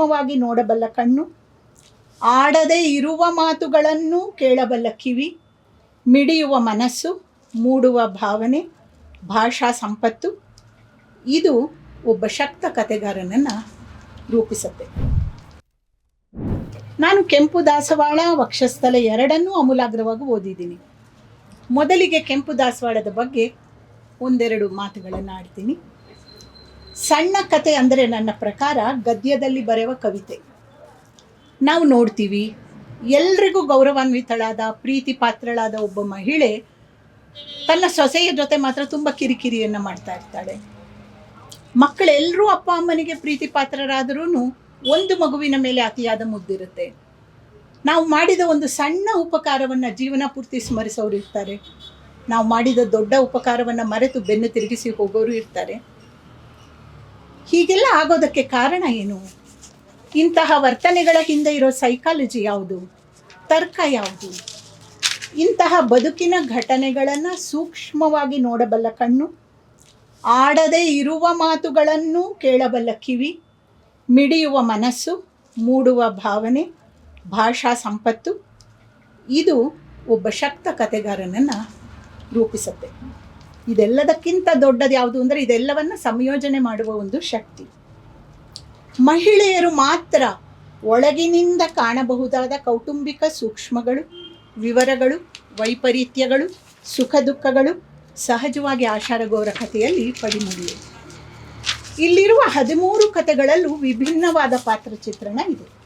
ಸೂಕ್ಷ್ಮವಾಗಿ ನೋಡಬಲ್ಲ ಕಣ್ಣು, ಆಡದೇ ಇರುವ ಮಾತುಗಳನ್ನು ಕೇಳಬಲ್ಲ ಕಿವಿ, ಮಿಡಿಯುವ ಮನಸ್ಸು, ಮೂಡುವ ಭಾವನೆ, ಭಾಷಾ ಸಂಪತ್ತು, ಇದು ಒಬ್ಬ ಶಕ್ತ ಕತೆಗಾರನನ್ನು ರೂಪಿಸುತ್ತೆ. ನಾನು ಕೆಂಪು ದಾಸವಾಳ ವಕ್ಷಸ್ಥಲ ಎರಡನ್ನೂ ಅಮೂಲಾಗ್ರವಾಗಿ ಓದಿದ್ದೀನಿ. ಮೊದಲಿಗೆ ಕೆಂಪು ದಾಸವಾಳದ ಬಗ್ಗೆ ಒಂದೆರಡು ಮಾತುಗಳನ್ನು ಆಡ್ತೀನಿ. ಸಣ್ಣ ಕತೆ ಅಂದರೆ ನನ್ನ ಪ್ರಕಾರ ಗದ್ಯದಲ್ಲಿ ಬರೆಯುವ ಕವಿತೆ. ನಾವು ನೋಡ್ತೀವಿ, ಎಲ್ರಿಗೂ ಗೌರವಾನ್ವಿತಳಾದ ಪ್ರೀತಿ ಪಾತ್ರಳಾದ ಒಬ್ಬ ಮಹಿಳೆ ತನ್ನ ಸೊಸೆಯ ಜೊತೆ ಮಾತ್ರ ತುಂಬ ಕಿರಿಕಿರಿಯನ್ನು ಮಾಡ್ತಾ ಇರ್ತಾಳೆ. ಮಕ್ಕಳೆಲ್ಲರೂ ಅಪ್ಪ ಅಮ್ಮನಿಗೆ ಪ್ರೀತಿ ಪಾತ್ರರಾದರೂ ಒಂದು ಮಗುವಿನ ಮೇಲೆ ಅತಿಯಾದ ಮುದ್ದಿರುತ್ತೆ. ನಾವು ಮಾಡಿದ ಒಂದು ಸಣ್ಣ ಉಪಕಾರವನ್ನು ಜೀವನ ಪೂರ್ತಿ ಸ್ಮರಿಸೋರು ಇರ್ತಾರೆ. ನಾವು ಮಾಡಿದ ದೊಡ್ಡ ಉಪಕಾರವನ್ನು ಮರೆತು ಬೆನ್ನು ತಿರುಗಿಸಿ ಹೋಗೋರು ಇರ್ತಾರೆ. ಹೀಗೆಲ್ಲ ಆಗೋದಕ್ಕೆ ಕಾರಣ ಏನು? ಇಂತಹ ವರ್ತನೆಗಳ ಹಿಂದೆ ಇರೋ ಸೈಕಾಲಜಿ ಯಾವುದು? ತರ್ಕ ಯಾವುದು? ಇಂತಹ ಬದುಕಿನ ಘಟನೆಗಳನ್ನು ಸೂಕ್ಷ್ಮವಾಗಿ ನೋಡಬಲ್ಲ ಕಣ್ಣು, ಆಡದೇ ಇರುವ ಮಾತುಗಳನ್ನು ಕೇಳಬಲ್ಲ ಕಿವಿ, ಮಿಡಿಯುವ ಮನಸ್ಸು, ಮೂಡುವ ಭಾವನೆ, ಭಾಷಾ ಸಂಪತ್ತು, ಇದು ಒಬ್ಬ ಶಕ್ತ ಕತೆಗಾರನನ್ನು ರೂಪಿಸುತ್ತೆ. ಇದೆಲ್ಲದಕ್ಕಿಂತ ದೊಡ್ಡದು ಯಾವುದು ಅಂದರೆ ಇದೆಲ್ಲವನ್ನು ಸಂಯೋಜನೆ ಮಾಡುವ ಒಂದು ಶಕ್ತಿ. ಮಹಿಳೆಯರು ಮಾತ್ರ ಒಳಗಿನಿಂದ ಕಾಣಬಹುದಾದ ಕೌಟುಂಬಿಕ ಸೂಕ್ಷ್ಮಗಳು, ವಿವರಗಳು, ವೈಪರೀತ್ಯಗಳು, ಸುಖ ದುಃಖಗಳು, ಸಹಜವಾಗಿ ಆಷಾಢಗೌರ ಕಥೆಯಲ್ಲಿ ಪಡಿಮೂಡಿವೆ ಇಲ್ಲಿರುವ ಹದಿಮೂರು ಕಥೆಗಳಲ್ಲೂ ವಿಭಿನ್ನವಾದ ಪಾತ್ರ ಚಿತ್ರಣ ಇದೆ.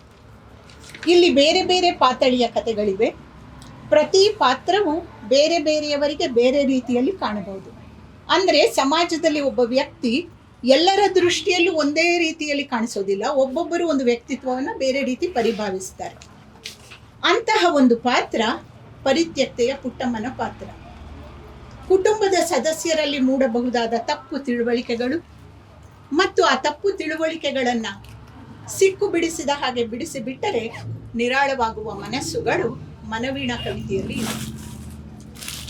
ಇಲ್ಲಿ ಬೇರೆ ಬೇರೆ ಪಾತಳಿಯ ಕಥೆಗಳಿವೆ. ಪ್ರತಿ ಪಾತ್ರವು ಬೇರೆ ಬೇರೆಯವರಿಗೆ ಬೇರೆ ರೀತಿಯಲ್ಲಿ ಕಾಣಬಹುದು. ಅಂದರೆ ಸಮಾಜದಲ್ಲಿ ಒಬ್ಬ ವ್ಯಕ್ತಿ ಎಲ್ಲರ ದೃಷ್ಟಿಯಲ್ಲೂ ಒಂದೇ ರೀತಿಯಲ್ಲಿ ಕಾಣಿಸೋದಿಲ್ಲ, ಒಬ್ಬೊಬ್ಬರು ಒಂದು ವ್ಯಕ್ತಿತ್ವವನ್ನು ಬೇರೆ ರೀತಿ ಪರಿಭಾವಿಸ್ತಾರೆ. ಅಂತಹ ಒಂದು ಪಾತ್ರ ಪರಿತ್ಯಕ್ತೆಯ ಪುಟ್ಟಮ್ಮನ ಪಾತ್ರ. ಕುಟುಂಬದ ಸದಸ್ಯರಲ್ಲಿ ಮೂಡಬಹುದಾದ ತಪ್ಪು ತಿಳುವಳಿಕೆಗಳು ಮತ್ತು ಆ ತಪ್ಪು ತಿಳುವಳಿಕೆಗಳನ್ನು ಸಿಕ್ಕು ಬಿಡಿಸಿದ ಹಾಗೆ ಬಿಡಿಸಿಬಿಟ್ಟರೆ ನಿರಾಳವಾಗುವ ಮನಸ್ಸುಗಳು ಮನವೀಣ ಕವಿತೆಯಲ್ಲಿ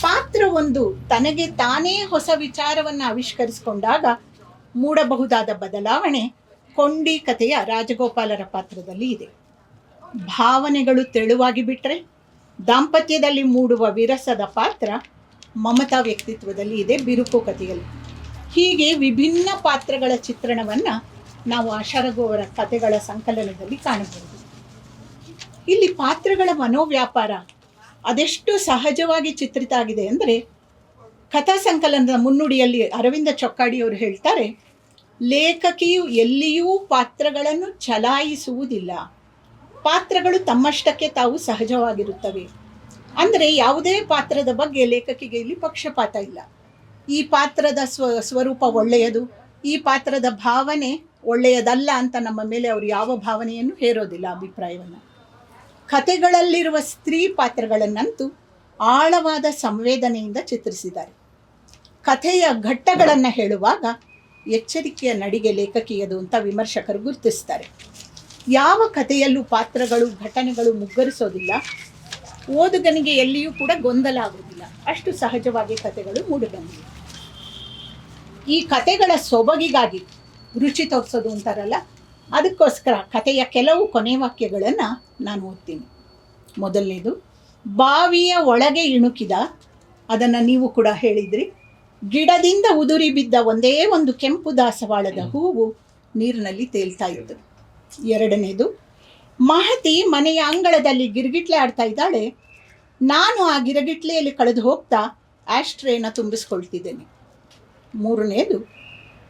ಪಾತ್ರ ಒಂದು ತನಗೆ ತಾನೇ ಹೊಸ ವಿಚಾರವನ್ನು ಆವಿಷ್ಕರಿಸಿಕೊಂಡಾಗ ಮೂಡಬಹುದಾದ ಬದಲಾವಣೆ ಕೊಂಡಿ ಕಥೆಯ ರಾಜಗೋಪಾಲರ ಪಾತ್ರದಲ್ಲಿ ಇದೆ. ಭಾವನೆಗಳು ತೆಳುವಾಗಿ ಬಿಟ್ಟರೆ ದಾಂಪತ್ಯದಲ್ಲಿ ಮೂಡುವ ವಿರಸದ ಪಾತ್ರ ಮಮತಾ ವ್ಯಕ್ತಿತ್ವದಲ್ಲಿ ಇದೆ ಬಿರುಕು ಕಥೆಯಲ್ಲಿ. ಹೀಗೆ ವಿಭಿನ್ನ ಪಾತ್ರಗಳ ಚಿತ್ರಣವನ್ನು ನಾವು ಆಶಾರಗು ಅವರ ಕಥೆಗಳ ಸಂಕಲನದಲ್ಲಿ ಕಾಣಬಹುದು. ಇಲ್ಲಿ ಪಾತ್ರಗಳ ಮನೋವ್ಯಾಪಾರ ಅದೆಷ್ಟು ಸಹಜವಾಗಿ ಚಿತ್ರಿತ ಆಗಿದೆ ಅಂದರೆ ಕಥಾ ಸಂಕಲನದ ಮುನ್ನುಡಿಯಲ್ಲಿ ಅರವಿಂದ ಚೊಕ್ಕಾಡಿಯವರು ಹೇಳ್ತಾರೆ, ಲೇಖಕಿಯು ಎಲ್ಲಿಯೂ ಪಾತ್ರಗಳನ್ನು ಚಲಾಯಿಸುವುದಿಲ್ಲ. ಪಾತ್ರಗಳು ತಮ್ಮಷ್ಟಕ್ಕೆ ತಾವು ಸಹಜವಾಗಿರುತ್ತವೆ. ಅಂದರೆ ಯಾವುದೇ ಪಾತ್ರದ ಬಗ್ಗೆ ಲೇಖಕಿಗೆ ಇಲ್ಲಿ ಪಕ್ಷಪಾತ ಇಲ್ಲ. ಈ ಪಾತ್ರದ ಸ್ವ, ಸ್ವರೂಪ ಒಳ್ಳೆಯದು, ಈ ಪಾತ್ರದ ಭಾವನೆ ಒಳ್ಳೆಯದಲ್ಲ ಅಂತ ನಮ್ಮ ಮೇಲೆ ಅವರು ಯಾವ ಭಾವನೆಯನ್ನು ಹೇರೋದಿಲ್ಲ ಅಭಿಪ್ರಾಯವನ್ನು. ಕತೆಗಳಲ್ಲಿರುವ ಸ್ತ್ರೀ ಪಾತ್ರಗಳನ್ನಂತೂ ಆಳವಾದ ಸಂವೇದನೆಯಿಂದ ಚಿತ್ರಿಸಿದ್ದಾರೆ. ಕಥೆಯ ಘಟ್ಟಗಳನ್ನು ಹೇಳುವಾಗ ಎಚ್ಚರಿಕೆಯ ನಡಿಗೆ ಲೇಖಕಿಯದು ಅಂತ ವಿಮರ್ಶಕರು ಗುರುತಿಸ್ತಾರೆ. ಯಾವ ಕಥೆಯಲ್ಲೂ ಪಾತ್ರಗಳು, ಘಟನೆಗಳು ಮುಗ್ಗರಿಸೋದಿಲ್ಲ. ಓದುಗನಿಗೆ ಎಲ್ಲಿಯೂ ಕೂಡ ಗೊಂದಲ ಆಗುವುದಿಲ್ಲ. ಅಷ್ಟು ಸಹಜವಾಗಿ ಕಥೆಗಳು ಮೂಡಿಬಂದಿವೆ. ಈ ಕಥೆಗಳ ಸೊಬಗಿಗಾಗಿ ರುಚಿ ತೋರಿಸೋದು ಅಂತಾರಲ್ಲ ಅದಕ್ಕೋಸ್ಕರ ಕಥೆಯ ಕೆಲವು ಕೊನೆ ವಾಕ್ಯಗಳನ್ನು ನಾನು ಓದ್ತೀನಿ. ಮೊದಲನೇದು ಬಾವಿಯ ಒಳಗೆ ಇಣುಕಿದ ಅದನ್ನು ನೀವು ಕೂಡ ಹೇಳಿದ್ರಿ ಗಿಡದಿಂದ ಉದುರಿ ಬಿದ್ದ ಒಂದೇ ಒಂದು ಕೆಂಪು ದಾಸವಾಳದ ಹೂವು ನೀರಿನಲ್ಲಿ ತೇಲ್ತಾ ಇತ್ತು. ಎರಡನೇದು ಮಹತಿ ಮನೆಯ ಅಂಗಳದಲ್ಲಿ ಗಿರ್ಗಿಟ್ಲೆ ಆಡ್ತಾ ಇದ್ದಾಳೆ ನಾನು ಆ ಗಿರಗಿಟ್ಲೆಯಲ್ಲಿ ಕಳೆದು ಹೋಗ್ತಾ ಆಶ್ಟ್ರೇನ ತುಂಬಿಸ್ಕೊಳ್ತಿದ್ದೇನೆ. ಮೂರನೇದು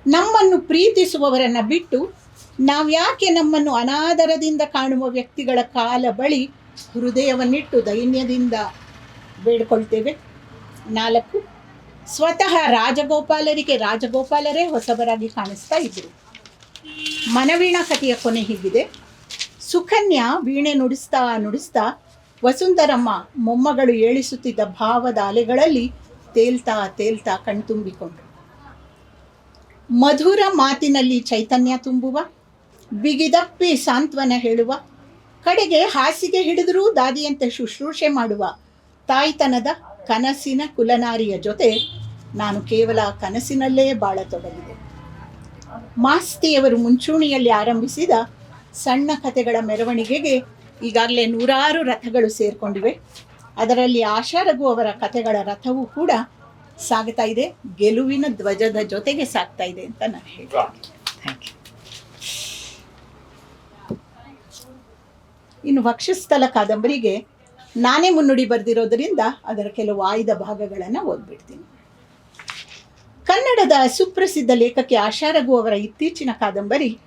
ನಮ್ಮನ್ನು ಪ್ರೀತಿಸುವವರನ್ನು ಬಿಟ್ಟು ನಾವ್ಯಾಕೆ ನಮ್ಮನ್ನು ಅನಾದರದಿಂದ ಕಾಣುವ ವ್ಯಕ್ತಿಗಳ ಕಾಲ ಬಳಿ ಹೃದಯವನ್ನಿಟ್ಟು ದೈನ್ಯದಿಂದ ಬೇಡ್ಕೊಳ್ತೇವೆ? ನಾಲ್ಕು, ಸ್ವತಃ ರಾಜಗೋಪಾಲರಿಗೆ ರಾಜಗೋಪಾಲರೇ ಹೊಸಬರಾಗಿ ಕಾಣಿಸ್ತಾ ಇದ್ದರು ಮನವೀಣ ಕಥೆಯ ಕೊನೆ ಹೀಗಿದೆ. ಸುಕನ್ಯಾ ವೀಣೆ ನುಡಿಸ್ತಾ ನುಡಿಸ್ತಾ ವಸುಂಧರಮ್ಮ ಮೊಮ್ಮಗಳು ಏಳಿಸುತ್ತಿದ್ದ ಭಾವದ ಅಲೆಗಳಲ್ಲಿ ತೇಲ್ತಾ ತೇಲ್ತಾ ಕಣ್ತುಂಬಿಕೊಂಡು ಮಧುರ ಮಾತಿನಲ್ಲಿ ಚೈತನ್ಯ ತುಂಬುವ ಬಿಗಿದಪ್ಪಿ ಸಾಂತ್ವನ ಹೇಳುವ, ಕಡೆಗೆ ಹಾಸಿಗೆ ಹಿಡಿದರೂ ದಾದಿಯಂತೆ ಶುಶ್ರೂಷೆ ಮಾಡುವ ತಾಯ್ತನದ ಕನಸಿನ ಕುಲನಾರಿಯ ಜೊತೆ ನಾನು ಕೇವಲ ಕನಸಿನಲ್ಲೇ ಬಾಳತೊಡಗಿದೆ. ಮಾಸ್ತಿಯವರು ಮುಂಚೂಣಿಯಲ್ಲಿ ಆರಂಭಿಸಿದ ಸಣ್ಣ ಕಥೆಗಳ ಮೆರವಣಿಗೆಗೆ ಈಗಾಗಲೇ ನೂರಾರು ರಥಗಳು ಸೇರಿಕೊಂಡಿವೆ. ಅದರಲ್ಲಿ ಆಶಾ ರಘು ಅವರ ಕಥೆಗಳ ರಥವೂ ಕೂಡ ಸಾಗ್ತಾ ಇದೆ, ಗೆಲುವಿನ ಧ್ವಜದ ಜೊತೆಗೆ ಸಾಗ್ತಾ ಇದೆ ಅಂತ ನಾನು ಹೇಳ್ತೀನಿ. ಥ್ಯಾಂಕ್ ಯು ಇನ್ನು ವಕ್ಷಸ್ಥಲ ಕಾದಂಬರಿಗೆ ನಾನೇ ಮುನ್ನುಡಿ ಬರೆದಿರೋದರಿಂದ ಅದರ ಕೆಲವು ಆಯ್ದ ಭಾಗಗಳನ್ನು ಓದ್ಬಿಡ್ತೀನಿ. ಕನ್ನಡದ ಸುಪ್ರಸಿದ್ಧ ಲೇಖಕಿ ಆಶಾರಘು ಅವರ ಇತ್ತೀಚಿನ ಕಾದಂಬರಿ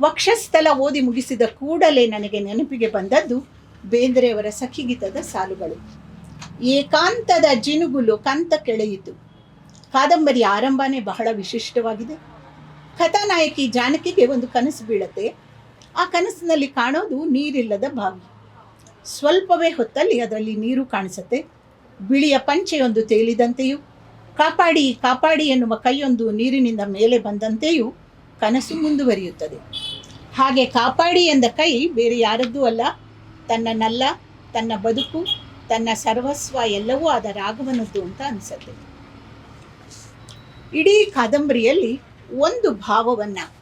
ವಕ್ಷಸ್ಥಲ ಓದಿ ಮುಗಿಸಿದ ಕೂಡಲೇ ನನಗೆ ನೆನಪಿಗೆ ಬಂದದ್ದು ಬೇಂದ್ರೆಯವರ ಸಖಿಗೀತದ ಸಾಲುಗಳು. ಏಕಾಂತದ ಜಿನುಗುಲು ಕಂತ ಕೆಳೆಯಿತು. ಕಾದಂಬರಿ ಆರಂಭನೇ ಬಹಳ ವಿಶಿಷ್ಟವಾಗಿದೆ. ಕಥಾನಾಯಕಿ ಜಾನಕಿಗೆ ಒಂದು ಕನಸು ಬೀಳತ್ತೆ. ಆ ಕನಸಿನಲ್ಲಿ ಕಾಣೋದು ನೀರಿಲ್ಲದ ಭಾಗ್ಯ. ಸ್ವಲ್ಪವೇ ಹೊತ್ತಲ್ಲಿ ಅದರಲ್ಲಿ ನೀರು ಕಾಣಿಸುತ್ತೆ. ಬಿಳಿಯ ಪಂಚೆಯೊಂದು ತೇಲಿದಂತೆಯೂ, ಕಾಪಾಡಿ ಕಾಪಾಡಿ ಎನ್ನುವ ಕೈಯೊಂದು ನೀರಿನಿಂದ ಮೇಲೆ ಬಂದಂತೆಯೂ ಕನಸು ಮುಂದುವರಿಯುತ್ತದೆ. ಹಾಗೆ ಕಾಪಾಡಿ ಎಂದ ಕೈ ಬೇರೆ ಯಾರದ್ದೂ ಅಲ್ಲ. ತನ್ನನ್ನಲ್ಲ ತನ್ನ ಬದುಕು, ತನ್ನ ಸರ್ವಸ್ವ ಎಲ್ಲವೂ ಆದ ರಾಘವನದ್ದು ಅಂತ ಅನಿಸುತ್ತೆ. ಇಡೀ ಕಾದಂಬರಿಯಲ್ಲಿ ಒಂದು ಭಾವವನ್ನು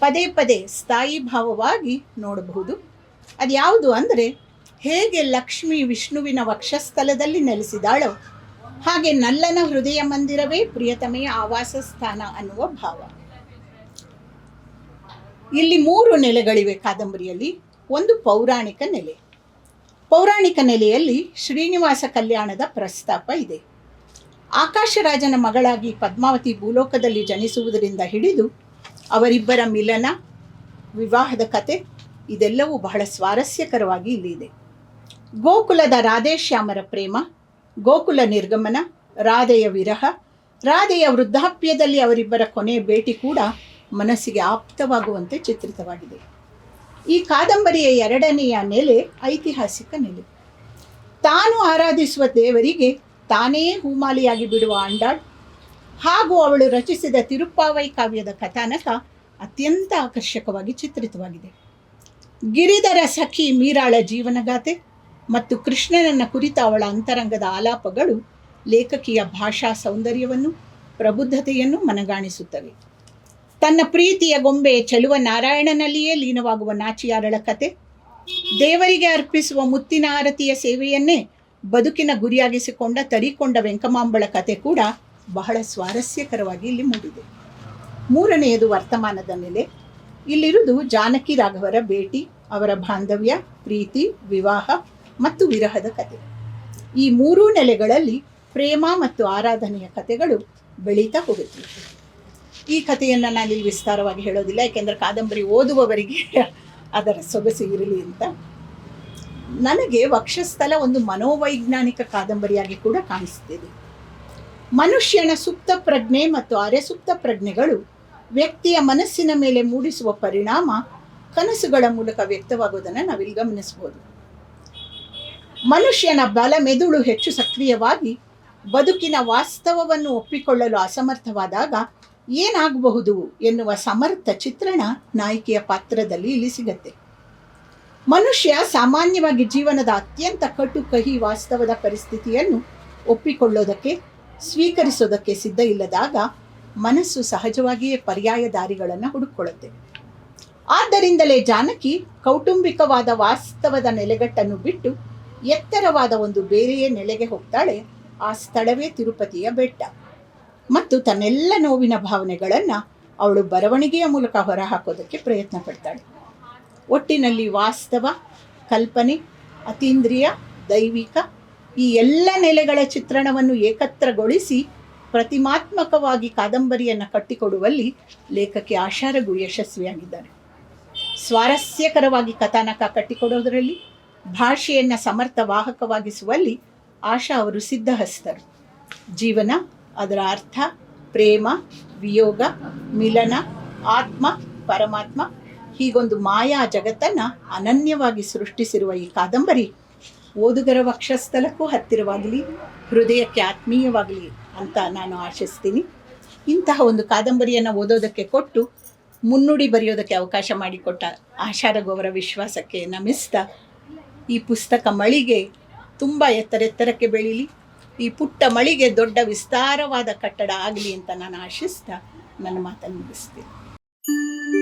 ಪದೇ ಪದೇ ಸ್ಥಾಯಿ ಭಾವವಾಗಿ ನೋಡಬಹುದು. ಅದು ಯಾವುದು ಅಂದರೆ ಹೇಗೆ ಲಕ್ಷ್ಮಿ ವಿಷ್ಣುವಿನ ವಕ್ಷಸ್ಥಲದಲ್ಲಿ ನೆಲೆಸಿದಾಳೋ ಹಾಗೆ ನಲ್ಲನ ಹೃದಯ ಮಂದಿರವೇ ಪ್ರಿಯತಮೆಯ ಆವಾಸ ಸ್ಥಾನ ಅನ್ನುವ ಭಾವ. ಇಲ್ಲಿ ಮೂರು ನೆಲೆಗಳಿವೆ ಕಾದಂಬರಿಯಲ್ಲಿ. ಒಂದು ಪೌರಾಣಿಕ ನೆಲೆ. ಪೌರಾಣಿಕ ನೆಲೆಯಲ್ಲಿ ಶ್ರೀನಿವಾಸ ಕಲ್ಯಾಣದ ಪ್ರಸ್ತಾಪ ಇದೆ. ಆಕಾಶರಾಜನ ಮಗಳಾಗಿ ಪದ್ಮಾವತಿ ಭೂಲೋಕದಲ್ಲಿ ಜನಿಸುವುದರಿಂದ ಹಿಡಿದು ಅವರಿಬ್ಬರ ಮಿಲನ, ವಿವಾಹದ ಕತೆ ಇದೆಲ್ಲವೂ ಬಹಳ ಸ್ವಾರಸ್ಯಕರವಾಗಿ ಇಲ್ಲಿದೆ. ಗೋಕುಲದ ರಾಧೇಶ್ಯಾಮರ ಪ್ರೇಮ, ಗೋಕುಲ ನಿರ್ಗಮನ, ರಾಧೆಯ ವಿರಹ, ರಾಧೆಯ ವೃದ್ಧಾಪ್ಯದಲ್ಲಿ ಅವರಿಬ್ಬರ ಕೊನೆಯ ಭೇಟಿ ಕೂಡ ಮನಸ್ಸಿಗೆ ಆಪ್ತವಾಗುವಂತೆ ಚಿತ್ರಿತವಾಗಿದೆ. ಈ ಕಾದಂಬರಿಯ ಎರಡನೆಯ ನೆಲೆ ಐತಿಹಾಸಿಕ ನೆಲೆ. ತಾನು ಆರಾಧಿಸುವ ದೇವರಿಗೆ ತಾನೇ ಹೂಮಾಲಿಯಾಗಿ ಬಿಡುವ ಅಂಡಾಳ್ ಹಾಗೂ ಅವಳು ರಚಿಸಿದ ತಿರುಪ್ಪಾವೈ ಕಾವ್ಯದ ಕಥಾನಕ ಅತ್ಯಂತ ಆಕರ್ಷಕವಾಗಿ ಚಿತ್ರಿತವಾಗಿದೆ. ಗಿರಿಧರ ಸಖಿ ಮೀರಾಳ ಜೀವನಗಾಥೆ ಮತ್ತು ಕೃಷ್ಣನನ್ನ ಕುರಿತ ಅವಳ ಅಂತರಂಗದ ಆಲಾಪಗಳು ಲೇಖಕಿಯ ಭಾಷಾ ಸೌಂದರ್ಯವನ್ನು, ಪ್ರಬುದ್ಧತೆಯನ್ನು ಮನಗಾಣಿಸುತ್ತವೆ. ತನ್ನ ಪ್ರೀತಿಯ ಗೊಂಬೆ ಚಲುವ ನಾರಾಯಣನಲ್ಲಿಯೇ ಲೀನವಾಗುವ ನಾಚಿಯಾರಳ ಕತೆ, ದೇವರಿಗೆ ಅರ್ಪಿಸುವ ಮುತ್ತಿನ ಆರತಿಯ ಸೇವೆಯನ್ನೇ ಬದುಕಿನ ಗುರಿಯಾಗಿಸಿಕೊಂಡ ತರಿಕೊಂಡ ವೆಂಕಮಾಂಬಳ ಕತೆ ಕೂಡ ಬಹಳ ಸ್ವಾರಸ್ಯಕರವಾಗಿ ಇಲ್ಲಿ ಮೂಡಿದೆ. ಮೂರನೆಯದು ವರ್ತಮಾನದ ನೆಲೆ ಇಲ್ಲಿರುವುದು ಜಾನಕಿ ರಾಘವರ ಭೇಟಿ, ಅವರ ಬಾಂಧವ್ಯ, ಪ್ರೀತಿ, ವಿವಾಹ ಮತ್ತು ವಿರಹದ ಕತೆ. ಈ ಮೂರೂ ನೆಲೆಗಳಲ್ಲಿ ಪ್ರೇಮ ಮತ್ತು ಆರಾಧನೆಯ ಕಥೆಗಳು ಬೆಳೀತಾ ಹೋಗುತ್ತವೆ. ಈ ಕಥೆಯನ್ನು ನಾನಿಲ್ಲಿ ವಿಸ್ತಾರವಾಗಿ ಹೇಳೋದಿಲ್ಲ, ಯಾಕೆಂದರೆ ಕಾದಂಬರಿ ಓದುವವರಿಗೆ ಅದರ ಸೊಗಸು ಇರಲಿ ಅಂತ. ನನಗೆ ವಕ್ಷಸ್ಥಲ ಒಂದು ಮನೋವೈಜ್ಞಾನಿಕ ಕಾದಂಬರಿಯಾಗಿ ಕೂಡ ಕಾಣಿಸ್ತಿದೆ. ಮನುಷ್ಯನ ಸುಪ್ತ ಪ್ರಜ್ಞೆ ಮತ್ತು ಅರೆಸುಪ್ತ ಪ್ರಜ್ಞೆಗಳು ವ್ಯಕ್ತಿಯ ಮನಸ್ಸಿನ ಮೇಲೆ ಮೂಡಿಸುವ ಪರಿಣಾಮ ಕನಸುಗಳ ಮೂಲಕ ವ್ಯಕ್ತವಾಗುವುದನ್ನು ನಾವಿಲ್ಲಿ ಗಮನಿಸ್ಬೋದು ಮನುಷ್ಯನ ಬಲ ಮೆದುಳು ಹೆಚ್ಚು ಸಕ್ರಿಯವಾಗಿ ಬದುಕಿನ ವಾಸ್ತವವನ್ನು ಒಪ್ಪಿಕೊಳ್ಳಲು ಅಸಮರ್ಥವಾದಾಗ ಏನಾಗಬಹುದು ಎನ್ನುವ ಸಮರ್ಥ ಚಿತ್ರಣ ನಾಯಕಿಯ ಪಾತ್ರದಲ್ಲಿ ಇಲ್ಲಿ ಸಿಗತ್ತೆ. ಮನುಷ್ಯ ಸಾಮಾನ್ಯವಾಗಿ ಜೀವನದ ಅತ್ಯಂತ ಕಟು ಕಹಿ ವಾಸ್ತವದ ಪರಿಸ್ಥಿತಿಯನ್ನು ಒಪ್ಪಿಕೊಳ್ಳೋದಕ್ಕೆ ಸ್ವೀಕರಿಸೋದಕ್ಕೆ ಸಿದ್ಧ ಇಲ್ಲದಾಗ ಮನಸ್ಸು ಸಹಜವಾಗಿಯೇ ಪರ್ಯಾಯ ದಾರಿಗಳನ್ನು ಹುಡುಕೊಳ್ಳುತ್ತೆ ಆದ್ದರಿಂದಲೇ ಜಾನಕಿ ಕೌಟುಂಬಿಕವಾದ ವಾಸ್ತವದ ನೆಲೆಗಟ್ಟನ್ನು ಬಿಟ್ಟು ಎತ್ತರವಾದ ಒಂದು ಬೇರೆಯೇ ನೆಲೆಗೆ ಹೋಗ್ತಾಳೆ. ಆ ಸ್ಥಳವೇ ತಿರುಪತಿಯ ಬೆಟ್ಟ. ಮತ್ತು ತನ್ನೆಲ್ಲ ನೋವಿನ ಭಾವನೆಗಳನ್ನು ಅವಳು ಬರವಣಿಗೆಯ ಮೂಲಕ ಹೊರಹಾಕೋದಕ್ಕೆ ಪ್ರಯತ್ನ ಪಡ್ತಾಳೆ. ಒಟ್ಟಿನಲ್ಲಿ ವಾಸ್ತವ, ಕಲ್ಪನೆ, ಅತೀಂದ್ರಿಯ, ದೈವಿಕ ಈ ಎಲ್ಲ ನೆಲೆಗಳ ಚಿತ್ರಣವನ್ನು ಏಕತ್ರಗೊಳಿಸಿ ಪ್ರತಿಮಾತ್ಮಕವಾಗಿ ಕಾದಂಬರಿಯನ್ನು ಕಟ್ಟಿಕೊಡುವಲ್ಲಿ ಲೇಖಕಿ ಆಶಾರಗು ಯಶಸ್ವಿಯಾಗಿದ್ದಾರೆ. ಸ್ವಾರಸ್ಯಕರವಾಗಿ ಕಥಾನಕ ಕಟ್ಟಿಕೊಡೋದರಲ್ಲಿ, ಭಾಷೆಯನ್ನು ಸಮರ್ಥ ವಾಹಕವಾಗಿಸುವಲ್ಲಿ ಆಶಾ ಅವರು ಸಿದ್ಧಹಸ್ತರು. ಜೀವನ, ಅದರ ಅರ್ಥ, ಪ್ರೇಮ, ವಿಯೋಗ, ಮಿಲನ, ಆತ್ಮ, ಪರಮಾತ್ಮ ಹೀಗೊಂದು ಮಾಯಾ ಜಗತ್ತನ್ನು ಅನನ್ಯವಾಗಿ ಸೃಷ್ಟಿಸಿರುವ ಈ ಕಾದಂಬರಿ ಓದುಗರ ವಕ್ಷಸ್ಥಲಕ್ಕೂ ಹತ್ತಿರವಾಗಲಿ, ಹೃದಯಕ್ಕೆ ಆತ್ಮೀಯವಾಗಲಿ ಅಂತ ನಾನು ಆಶಿಸ್ತೀನಿ. ಇಂತಹ ಒಂದು ಕಾದಂಬರಿಯನ್ನು ಓದೋದಕ್ಕೆ ಕೊಟ್ಟು, ಮುನ್ನುಡಿ ಬರೆಯೋದಕ್ಕೆ ಅವಕಾಶ ಮಾಡಿಕೊಟ್ಟ ಆಶಾರಗೋವರ ವಿಶ್ವಾಸಕ್ಕೆ ನಮಿಸ್ತಾ. ಈ ಪುಸ್ತಕ ಮಳಿಗೆ ತುಂಬ ಎತ್ತರೆತ್ತರಕ್ಕೆ ಬೆಳೀಲಿ. ಈ ಪುಟ್ಟ ಮಳಿಗೆ ದೊಡ್ಡ ವಿಸ್ತಾರವಾದ ಕಟ್ಟಡ ಆಗಲಿ ಅಂತ ನಾನು ಆಶಿಸ್ತಾ. ನನ್ನ ಮಾತನ್ನು ಮುಗಿಸ್ತೀನಿ.